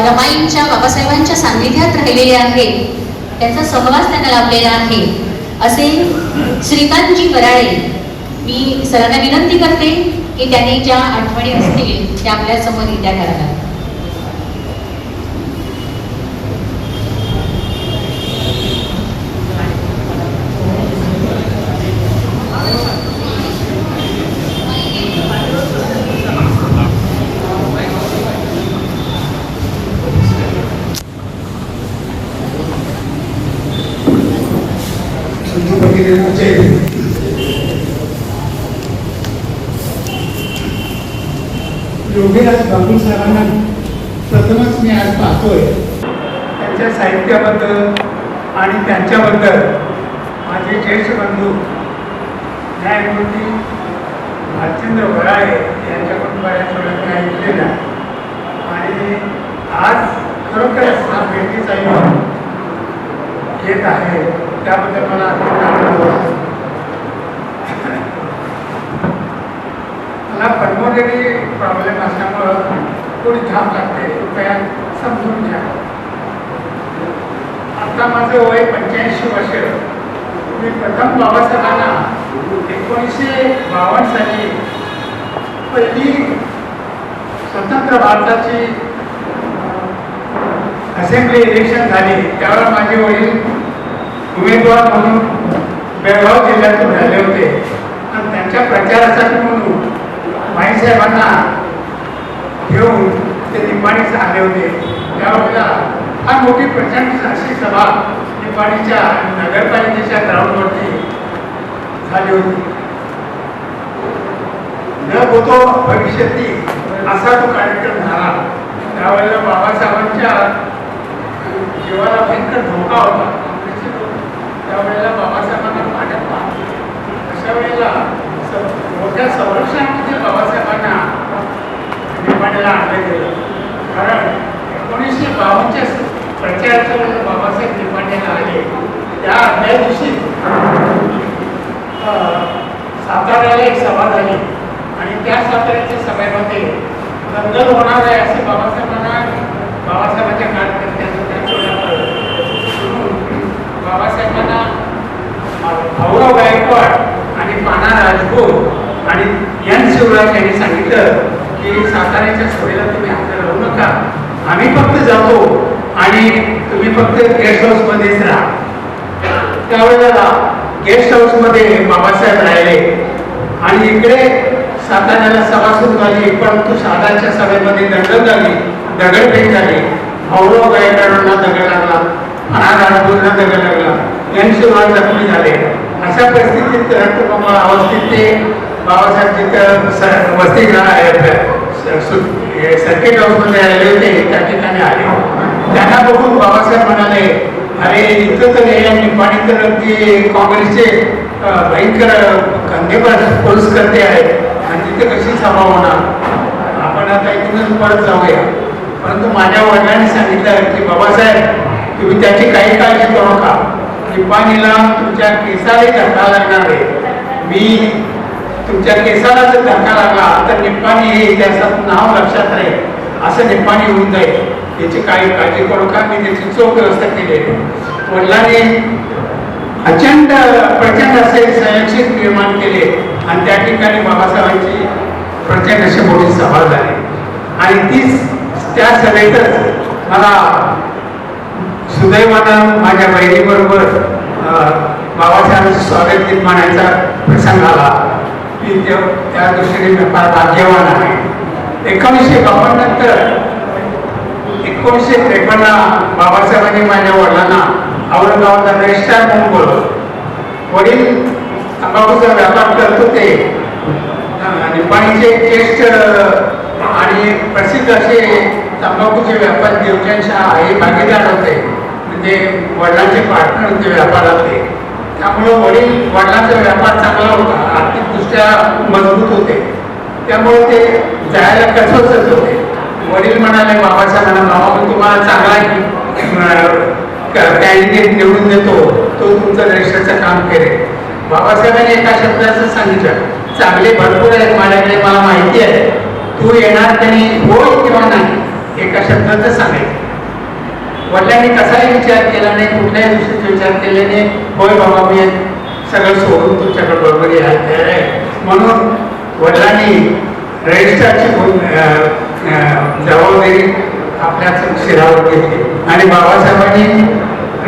रमाईंच्या बाबासाहेबांच्या सान्निध्यात राहिलेले आहे. त्यांचा सहवास त्यांना लाभलेला आहे. असे श्रीकांतजी वराळे मी सरांना विनंती करते की त्यांनी ज्या आठवणी असतील त्या आपल्यासमोर रित्या संत भगिनींचे योगीराज बाबू साहेबांना प्रथमच मी आज पाहतोय त्यांच्या साहित्याबद्दल आणि त्यांच्याबद्दल माझे ज्येष्ठ बंधू न्यायमूर्ती भालचंद्र वराळे यांच्याकडून बऱ्याच वेळा मी ऐकलेलं आहे. आणि आज खरोखरच हा भेटीचा योग येत आहे त्याबद्दल मला मला पल्मोनरी प्रॉब्लेम असल्यामुळं थोडी थांब लागते. कृपया समजून घ्या. आता माझं वय पंच्याऐंशी वर्ष. मी प्रथम बाबासाहेबांना एकोणीसशे बावन्न साली पहिली स्वतंत्र भारताची असेंब्ली इलेक्शन झाली. त्यावेळेला माझे वडील उमेदवार म्हणून बेळगाव जिल्ह्यातून झाले होते. आणि त्यांच्या प्रचारासाठी म्हणून माईसाहेबांना घेऊन ते निपाणीस आले होते. त्यावेळेला फार मोठी प्रचंड अशी सभा निंबाणीच्या नगरपालिकेच्या ग्राउंडवरती झाली होती. न होतो भविष्याती असा तो कार्यक्रम झाला. त्यावेळेला बाबासाहेबांच्या जीवाला भयंकर धोका होता. त्यावेळेला बाबासाहेबांना पाण्यात पाहत अशा वेळेला मोठ्या संरक्षणामध्ये बाबासाहेबांना निपाणीला आणलं गेलं. कारण एकोणीसशे बावन्नच्या प्रचाराच्या वेळेला बाबासाहेब निपाणीला आले. त्या आदल्या दिवशी साताऱ्याला एक सभा झाली. आणि त्या साताऱ्याच्या सभेमध्ये दंगल होणार आहे असे बाबासाहेबांना बाबासाहेबांच्या कार्यकर्त्यांचं त्या वेळेला कळलं. म्हणून बाबासाहेबांना भाऊराव गायकवाड आणि पाना राजभोग आणि एन शिवराज यांनी सांगितलं की साताऱ्याच्या सभेला तुम्ही हजर राहू नका. आम्ही फक्त जातो आणि तुम्ही फक्त गेस्ट हाऊसमध्येच राहा. त्यावेळेला गेस्ट हाऊसमध्ये बाबासाहेब राहिले. आणि इकडे साताऱ्याला सभा सुरू झाली परंतु साधाच्या सभेमध्ये दंड झाली दगडफेक झाली. भाऊराव गायकवाडांना दगड लागला. पुन्हा करायला लागला. एन शिवराज जखमी झाले. अशा परिस्थितीत रक्तकमळ अवस्थेत ते बाबासाहेब जिथं स- वसतिगृह सर्किट हाऊसमध्ये आलेले होते त्या ठिकाणी आले त्यांना बघून बाबासाहेब म्हणाले अरे इथं तर या पाणी तर ते काँग्रेसचे भयंकर कंदेबाज पोलीस करते आहेत. आणि तिथे कशी सभा होणार? आपण आता इथूनच परत जाऊया. परंतु माझ्या वडिलांनी सांगितलं की बाबासाहेब तुम्ही त्याची काही काळजी करू नका. निपाणीला तुमच्या केसाने धक्का लागणार आहे. मी तुमच्या केसाला जर धक्का लागला तर निप्पाणी हे इतिहासात नाव लक्षात राहील. असं निप्पाणी होऊन जाईल. याची काही काळजी करू का मी त्याची चोख व्यवस्था केली आहे. वडिलांनी अचंड प्रचंड असे संरक्षित निर्माण केले. आणि त्या ठिकाणी बाबासाहेबांची प्रचंड अशी मोठी सभा झाली. आणि तीच त्या सभेतच मला सुदैवानं माझ्या बहिणीबरोबर अं, स्वागत गीत म्हणायचा प्रसंग आला. मी त्या दृष्टीने मी फार भाग्यवान आहे. एकोणीसशे बावन्न नंतर एकोणीसशे त्रेपन्न बाबासाहेबांनी माझ्या वडिलांना औरंगाबादला रजिस्ट्रार म्हणून बोलवलं. वडील तंबाखूचा व्यापार करत होते. आणि ज्येष्ठ आणि प्रसिद्ध असे तंबाखूचे व्यापार देवचंद हे भागीदार होते. म्हणजे वडिलांचे पार्टनर होते व्यापारातले त्यामुळं वडील वडिलांचा व्यापार चांगला होता आर्थिकदृष्ट्या मजबूत होते. त्यामुळे ते जायला कठोरच होते. वडील म्हणाले बाबासाहेबांना बाबा मी तुम्हाला चांगला कॅन्डिडेट निवडून देतो. तो तुमचं रजिस्टरचं काम करेल. बाबासाहेबांनी एका शब्दाचं सांगितलं चांगले भरपूर आहेत माझ्याकडे मला माहिती आहे. तू येणार त्यांनी होय किंवा नाही? एका शब्दाचं सांगायचं. वडिलांनी कसाही विचार केला नाही कुठल्याही गोष्टीचा विचार केले नाही. होय बाबा मी सगळं सोडून तुमच्याकडे बरोबर यायला तयार आहे. म्हणून वडिलांनी रजिस्टरची जबाबदारी आपल्याच शिरावर घेतली. आणि बाबासाहेबांनी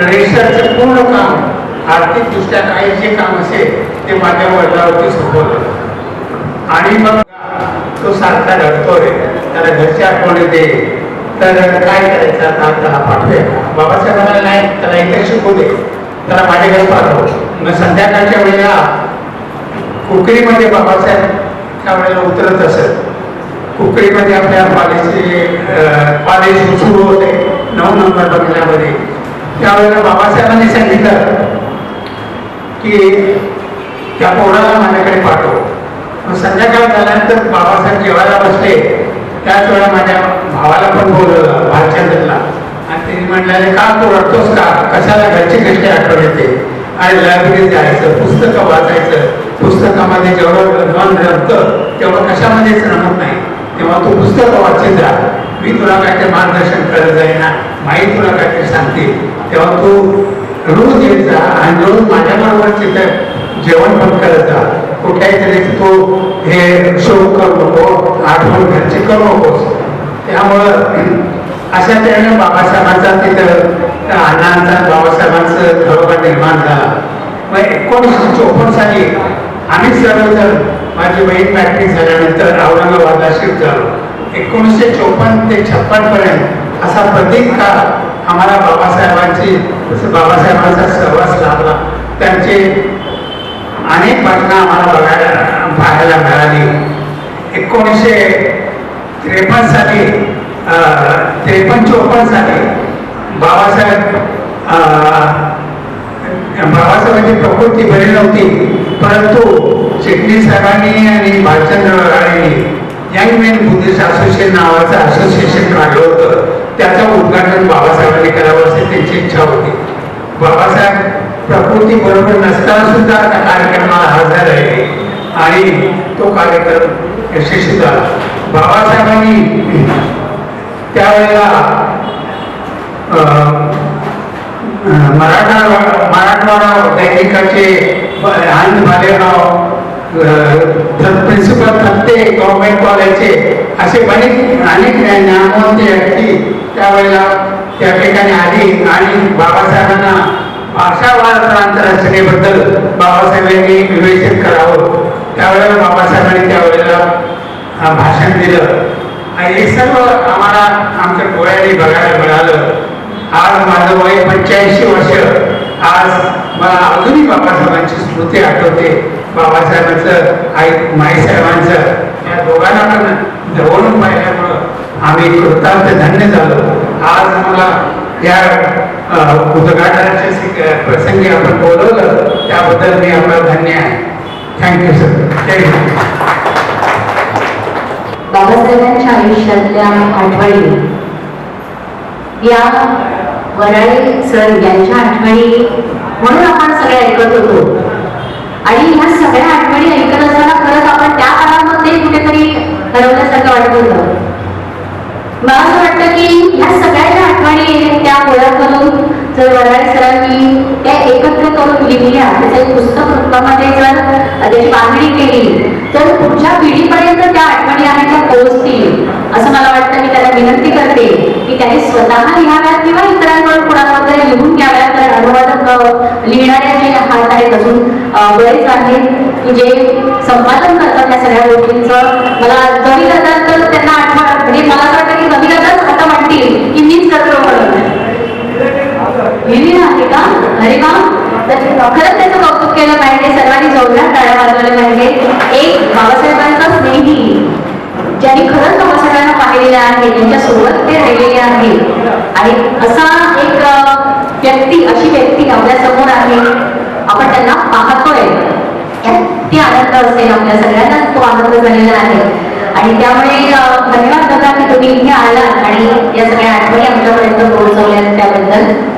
रजिस्टरचं पूर्ण काम आर्थिकदृष्ट्या काही जे काम असेल ते माझ्या वडिलावरती सोपवलं. आणि मग तो सारखा रडतोय. त्याला घरची आठवण येते. तर काय करायचं? आता त्याला पाठवूया बाबासाहेबांना नाही त्याला एकदा शिकू दे. त्याला माझ्याकडे पाठव मग संध्याकाळच्या वेळेला कुकडीमध्ये बाबासाहेब त्या वेळेला उतरत असत. कुकडीमध्ये आपल्या कॉलेजचे कॉलेज सुरू होते नऊ नंबर बंगल्यामध्ये. त्यावेळेला बाबासाहेबांनी सांगितलं की त्या पोराला माझ्याकडे पाठव. मग संध्याकाळ झाल्यानंतर बाबासाहेब जेवायला बसले. त्याच वेळा माझ्या भावाला पण बोलवलं भालचंद्रला आणि त्यांनी म्हटलं का तू रडतोस का? कशाला घरची कशी आठवण येते? आणि लायब्ररीत जायचं पुस्तकं वाचायचं पुस्तकामध्ये जेवढं मन रमतं तेवढं कशामध्येच रमत नाही. तेव्हा तू पुस्तकं वाचत जा. मी तुला काहीतरी मार्गदर्शन करत जाईन ना माई तुला काहीतरी सांगते तेव्हा तू रोज येत जा आणि रोज माझ्याबरोबर तिथं जेवण पण करत जा. कुठल्याही तरी तो हे शो करू आठवण घरची करू नकोस त्यामुळं अशा त्याने बाबासाहेबांचा तिथं त्या अण्णांचा बाबासाहेबांचं खरोखर निर्माण झाला. मग एकोणीसशे चोपन्न साली आम्ही सर्वजण माझी बहीण मॅट्रिक झाल्यानंतर औरंगाबादला शिफ्ट झालो. एकोणीसशे चोपन्न ते छप्पन पर्यंत असा प्रत्येक काळ आम्हाला बाबासाहेबांची बाबासाहेबांचा सहवास लाभला. त्यांचे अनेक घटना आम्हाला बघायला पाहायला मिळाली. एकोणीसशे त्रेपन्न साली त्रेपन्न चोपन्न साली बाबासाहेब बाबासाहेबांची प्रकृती बरी नव्हती. परंतु चिटणीस साहेबांनी आणि भालचंद्र वराळेंनी यंग मेन बुद्धिस्ट असोसिएशन नावाचं असोसिएशन काढलं होतं. त्याचं उद्घाटन बाबासाहेबांनी करावं अशी त्यांची इच्छा होती. बाबासाहेब प्रकृती बरोबर नसताना सुद्धा त्या कार्यक्रमाला हजर आहे आणि तो कार्यक्रम यशस्वी झाला बाबासाहेबांनी त्यावेळेला अं, मराठा मराठवाडा दैनिकाचे आनंद भालेराव प्रिन्सिपल तत्ते गव्हर्नमेंट कॉलेजचे असे बरेच अनेक ज्ञानवंत व्यक्ती त्यावेळेला त्या ठिकाणी आली आणि बाबासाहेबांना भाषा प्रांत रचनेबद्दल बाबासाहेबांनी विवेचन करावं. त्यावेळेला बाबासाहेबांनी त्यावेळेला भाषण दिलं. आणि हे सर्व आम्हाला आमच्या डोळ्याने बघायला मिळालं. आज माझं वय पंच्याऐंशी वर्ष. आज मला अजूनही बाबासाहेबांची स्मृती आठवते. बाबासाहेबांचं आई माईसाहेबांचं. या दोघांना पण जवळून पाहिल्यामुळं आम्ही कृतार्थ धन्य झालो. आज मला या उद्घाटनाच्या प्रसंगी आपण बोलवलं. त्याबद्दल मी आपला धन्य आहे. थँक्यू सर बाबासाहेबांच्या आयुष्यातल्या आठवणी. या वराळे सर यांच्या आठवणी म्हणून आपण सगळे ऐकत होतो. आणि ह्या सगळ्या आठवणी ऐकत असताना खरंच आपण त्या काळामध्ये कुठेतरी हरवल्यासारखं वाटत होतं. मला असं वाटतं की ह्या सगळ्या आठवणी त्या गोळा करून जर वराळे सरांनी त्या एकत्र करून लिहिल्या त्याचं एक पुस्तक रूपामध्ये जर त्याची बांधणी केली तर पुढच्या पिढीपर्यंत त्या आठवणी आहेत त्या पोहोचतील. असं मला वाटतं मी त्याला विनंती करते की त्याने स्वतः लिहाव्यात किंवा इतरांकडून कुणाबद्दल लिहून घ्याव्यात तर अनुवादक लिहिणाऱ्या लिहिणारे जे हात आहेत अजून बरेच आहेत की जे संपादन करतात त्या सगळ्या गोष्टींचं. मला बाबासाहेबांना पाहिलेलं आहे त्यांच्यासोबत ते राहिलेले आहे आणि असा एक व्यक्ती अशी व्यक्ती आपल्यासमोर आहे आपण त्यांना पाहतोय. यात ती आनंद असेल आपल्या सगळ्यांनाच तो आनंद झालेला आहे. आणि त्यामुळे धन्यवाद दादा की तुम्ही इथे आलात आणि या सगळ्या आठवणी आमच्यापर्यंत पोहोचवल्या त्याबद्दल.